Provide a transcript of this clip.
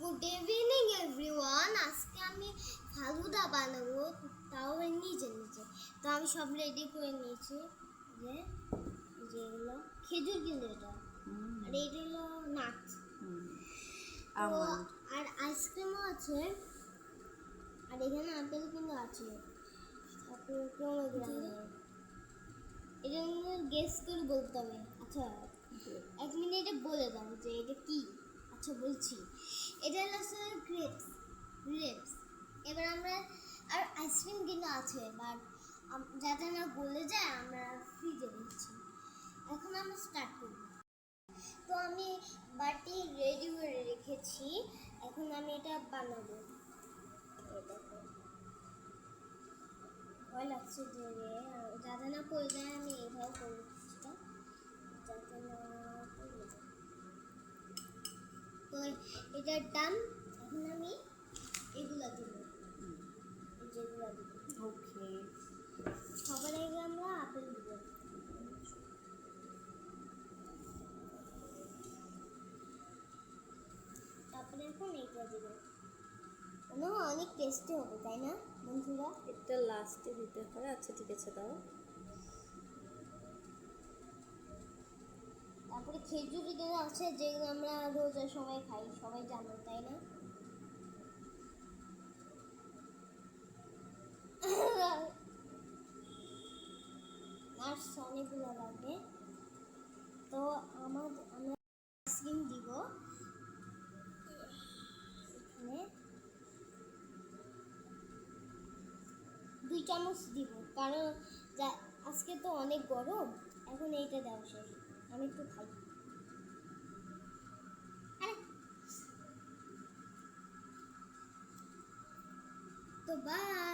Good evening everyone আজকে আমি ফালুদা বানাবো তাও নিজে নিজে তো আমি সব রেডি করে নিয়েছি। যে এই যে এগুলো খেজুর কিন্তু এটা। আর এইটা হলো নাট। আর আইসক্রিমও আছে। আর এখানে আপেল কিন্তু আছে। pomegranate। এটা গেস করে বলতে হবে। আচ্ছা এক মিনিটে বলে দাও যে এটা কি। আচ্ছা বলছি। এটা হলো আসলে গ্রেপস গ্রেপস এবার আমরা, আর আইসক্রিম কিন্তু আছে বাট যাতে না গলে যায়, আমরা ফ্রিজে দিচ্ছি। এখন আমরা স্টার্ট করব। তো আমি বাটি রেডি করে রেখেছি। এখন আমি এটা বানাবো। ভয় লাগছে যে যাতে না পড়ে যায়, আমি এইভাবে করে তো এটার দাম এখন আমি এগুলা দিব। যেগুলা দিব। ওকে সবার আগে আমরা আপেল দিব। তারপরে এখন এইটা দিব। অনেক টেস্টি হবে তাই না বন্ধুরা? এটা লাস্টে দিতে হয় আচ্ছা ঠিক আছে দাও। খেজুরি কিন্তু আছে, যেগুলো আমরা রোজার সময় খাই, সবাই জানো, তাই না? নাটস অনেকগুলো লাগবে তো আমার আমরা আইসক্রিম দিব। এখানে দুই চামচ দিব, কারণ আজকে তো অনেক গরম, এখন এইটা দেওয়া শেষ। আমি একটু খাই। তো বাই